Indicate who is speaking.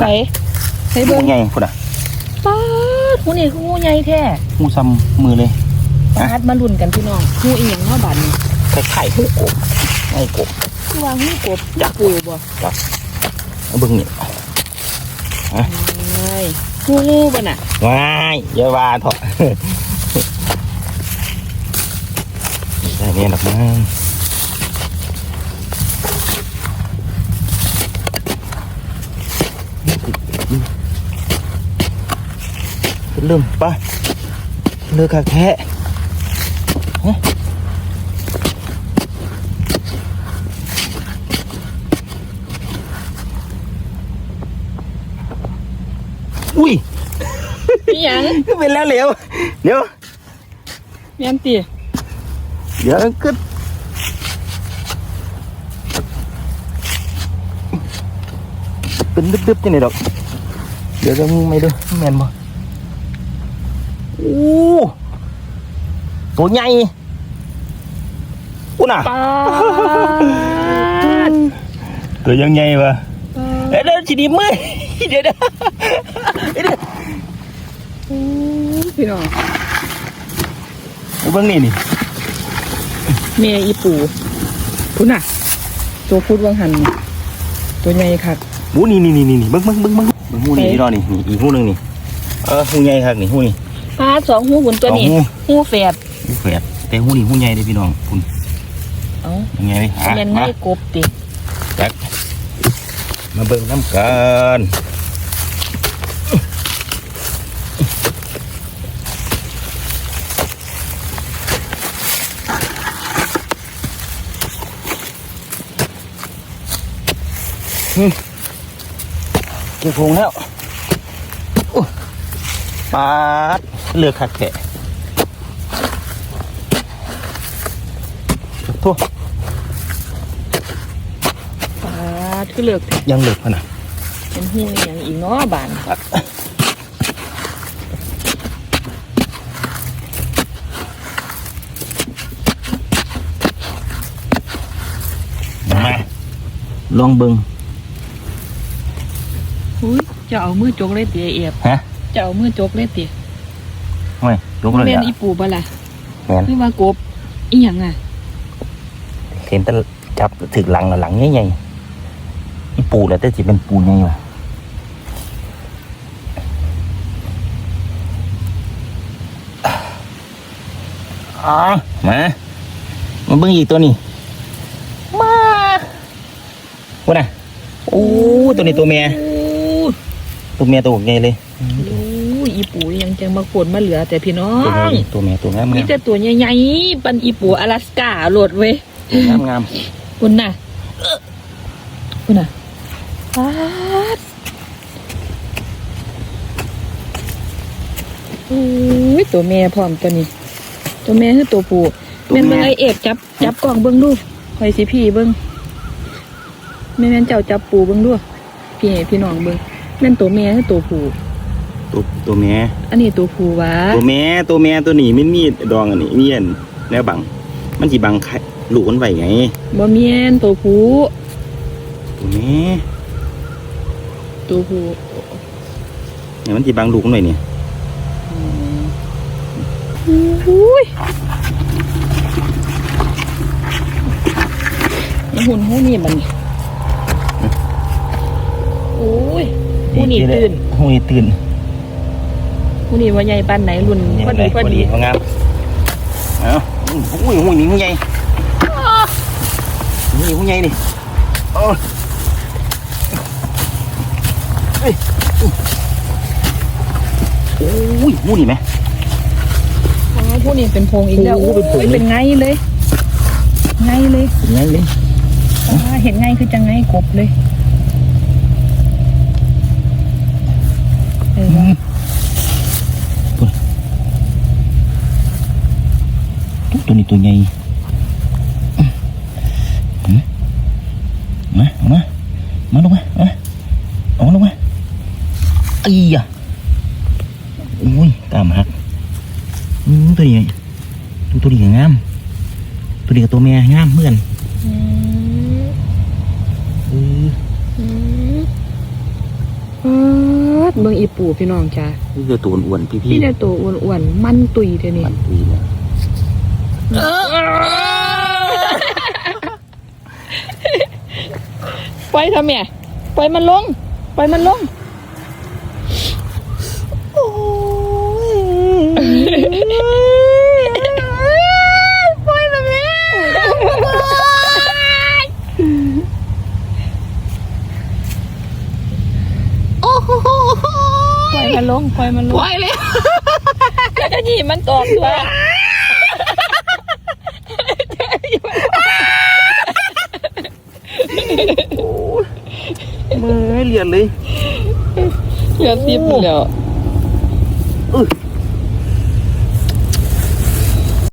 Speaker 1: ใส่ใส่
Speaker 2: งู
Speaker 1: เบิ้ง
Speaker 2: ใหญ่พุ่นอะ
Speaker 1: ป้าดหูนี่คืองูใหญ่แท้
Speaker 2: งูซ้ำมือเลย
Speaker 1: ป้าดมาลุ้นกันพี่น้องงูอีหยังเนาะบัดนี้
Speaker 2: คล้ายๆงูกบงูกบ
Speaker 1: คือว่างูกบจักปูบ่
Speaker 2: เอาเบิ่งนี่
Speaker 1: เอ้ยงูงูบ่น่ะ
Speaker 2: ว้ายอย่าว่าเถอะได้เนี่ยหรอกมั้ง ลืมปะเลือกคักแท้ฮะอุ้ย
Speaker 1: อีหยัง
Speaker 2: ก็เป็นแล้วเหลวเดี๋ยว
Speaker 1: แม่นติ
Speaker 2: เดี๋ยวก็เป็นดึบๆจังไดดอก เดี๋ยวจะมึงไม่ดูแม่นบ่ โอ้ตัวใหญ่กูน่ะ
Speaker 1: ป้าด
Speaker 2: ตัวยังใหญ่ปะ
Speaker 1: ป้าด
Speaker 2: เอ้ยเดี๋ยวสิดีมือเดี๋ยวเดี๋ยวเดี๋ยว
Speaker 1: โอ้ยพี่น้อง
Speaker 2: เบิ่งนี่นี่
Speaker 1: แม่อีปูพุ่นน่ะ ตัวพูดว่างหัน ตัวใหญ่คัก
Speaker 2: หมูนี่นี่นี่นี่เบิ่งเบิ่งเบิ่งเบิ่งเบิ่งหมูนี่
Speaker 1: ไหน
Speaker 2: นี่รอนี่นี่อีกหูหนึงนี่เออหูใหญ่ครับนี่หูนี่
Speaker 1: ป้าดสองหูหุ่นตัวนี้
Speaker 2: สองหู
Speaker 1: หูแฝด
Speaker 2: หูแฝดแต่หูนี่หูใหญ่เลยพี่น้องคุณ
Speaker 1: เอ้า
Speaker 2: ยังไงเลยอะ
Speaker 1: แม่น
Speaker 2: มา
Speaker 1: ง่ายกบติ
Speaker 2: จักมาเบิ่งน้ำกันอืมเก็บพงแล้วอุ๊ย ปาดเลือกขัดแกะโทั่ว
Speaker 1: ป้าดคือเลือก
Speaker 2: ยังเหลือพะนะ
Speaker 1: เป็นหูอหย่างอีกเนาะบาน
Speaker 2: มาลองเบิง
Speaker 1: อุ้ยจะเอามือจกเลยติเอียบ
Speaker 2: ฮะ
Speaker 1: จะเอามือจกเลยติ
Speaker 2: ไม่ยกเลย
Speaker 1: แม่น
Speaker 2: อะ
Speaker 1: อีปูบ่ล่ะ
Speaker 2: แม่น
Speaker 1: คือว่ากบอีหยังอะ
Speaker 2: เห็นแต่จับถึกหลังน่ะหลังใหญ่ๆนี่ปูแหล้วแต่สิเป็นปูใหญ่ว่ะอ๋อมามาเบิ่งอีกตัวนี้มาว่าน่ะโอ้ตัวนี้ตัวเมีย
Speaker 1: โอ้
Speaker 2: ตัวเมียตัวใหญ่เลย
Speaker 1: โหอีปูอีหยังจังมาขนมาเหลือ แต่พี่น้อ
Speaker 2: ตัวใหญ่
Speaker 1: ง
Speaker 2: ตัวเมียตัวงาม
Speaker 1: มี
Speaker 2: งาม
Speaker 1: แต่ตัวใหญ่ๆปันอีปูอลาสกาโหลดเว้ย
Speaker 2: ตัวงามงาม
Speaker 1: คุณน่ะคุณน่ะป๊าดโอ้ยตัวแม่พร้อมตัวนี้ ตัวแม่คือตัวผู้แม่นเบิ่งไอเอกจับจับกล่องเบิ่งดูคอยสิพี่เบิ่งแม่แม่นเจ้าจับปูเบิ่งดูพี่ให้พี่น้องเบิ่ง แม่นตัวแม่คือตัวผู้
Speaker 2: ตัวตัวเมีย
Speaker 1: อันนี้ตัวผู้วะ
Speaker 2: ตัวแม่ตัวแม่ตัวนี้มันมีดองอันนี้มีอันแนวบัง มันสิบังไข่ลูกมันไว้ไง
Speaker 1: บ่แม่นตัวผู้
Speaker 2: ตัวแม่
Speaker 1: ตัวผู้
Speaker 2: เนี่ยมันสิบังลูกมันไว้เนี่ย
Speaker 1: อุ้ยหุ่นหูนี่มันโอ้ ยหูนี่ตื่น
Speaker 2: หูนี่ตื่น
Speaker 1: หูนี่ว่าใหญ่ปานไหนรุ่นพอดีพอดี
Speaker 2: พองามเอ้าอุ้ยหูนี่หูใหญ่หูนี่หูใหญ่นี่โอ้ยเอ้ยโอ้ยหูนี่ไหม
Speaker 1: อ๋อหูนี่เป็นโพรงอีกแล้ว
Speaker 2: โอ้
Speaker 1: โอ้
Speaker 2: เป็นโพรง
Speaker 1: ยเป็นไงเลยไงเลย
Speaker 2: เป็นไงเลย
Speaker 1: อ่าเห็นไงคือจะไงกบเลยเออ
Speaker 2: ตัวนี้ตัวใหญ่อืมมาเอามา มาลงมาเอามาเอาลงมาอ้ยะโอ้ยตามหักตัวนี้ตัวตัวนี้ก็งาม ตัวนี้กับตัวแม่งามเหมือนกัน
Speaker 1: เบิ่งอีปูพี่น้องจ้า
Speaker 2: นี่คือตัวอ้วนๆพี่
Speaker 1: พี่เนี่ยตัวอ้วนๆมันตุยเดี๋ยว
Speaker 2: ๆ
Speaker 1: นี้
Speaker 2: มันดีเลย
Speaker 1: ปล่อยทำไมปล่อยมันลงปล่อยมันลง
Speaker 2: โอ้ย
Speaker 1: ปล่อยทำไม ปล่อยมันลงปล่อยมันลง
Speaker 2: ปล่อยเลย
Speaker 1: ก็จะหยีมันตอกตัว
Speaker 2: มือเลียนเลย
Speaker 1: เลียนซิบแล้ว